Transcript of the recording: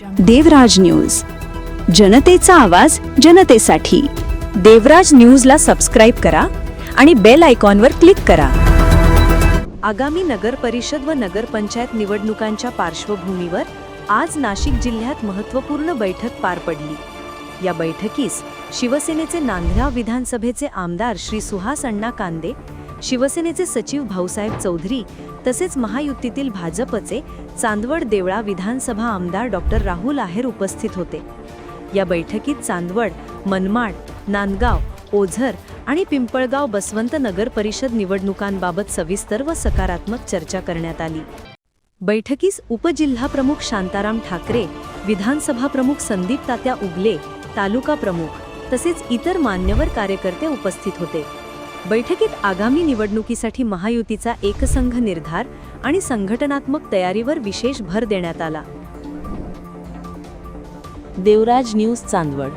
देवराज news. जनतेचा आवाज जनतेसाठी. देवराज न्यूजला सबस्क्राईब करा आणि बेल आयकॉनवर क्लिक करा. आगामी नगर परिषद व नगरपंचायत निवडणुकांच्या पार्श्वभूमीवर आज नाशिक जिल्ह्यात महत्त्वपूर्ण बैठक पार पडली. या बैठकीस शिवसेनेचे नांदगाव विधानसभेचे आमदार श्री सुहास अण्णा कांदे शिवसेनेचे सचिव भाऊसाहेब चौधरी तसेच महायुतीतील भाजपचे चांदवड देवळा विधानसभा आमदार डॉक्टर राहुल आहेर उपस्थित होते. या बैठकीत चांदवड मनमाड नांदगाव ओझर आणि पिंपळगाव बसवंत नगर परिषद निवडणुकांबाबत सविस्तर व सकारात्मक चर्चा करण्यात आली. बैठकीस उपजिल्हाप्रमुख शांताराम ठाकरे विधानसभा प्रमुख संदीप तात्या उगले तालुका प्रमुख तसेच इतर मान्यवर कार्यकर्ते उपस्थित होते. बैठकीत आगामी निवडणुकीसाठी महायुतीचा एकसंघ निर्धार आणि संघटनात्मक तयारीवर विशेष भर देण्यात आला. देवराज न्यूज चांदवड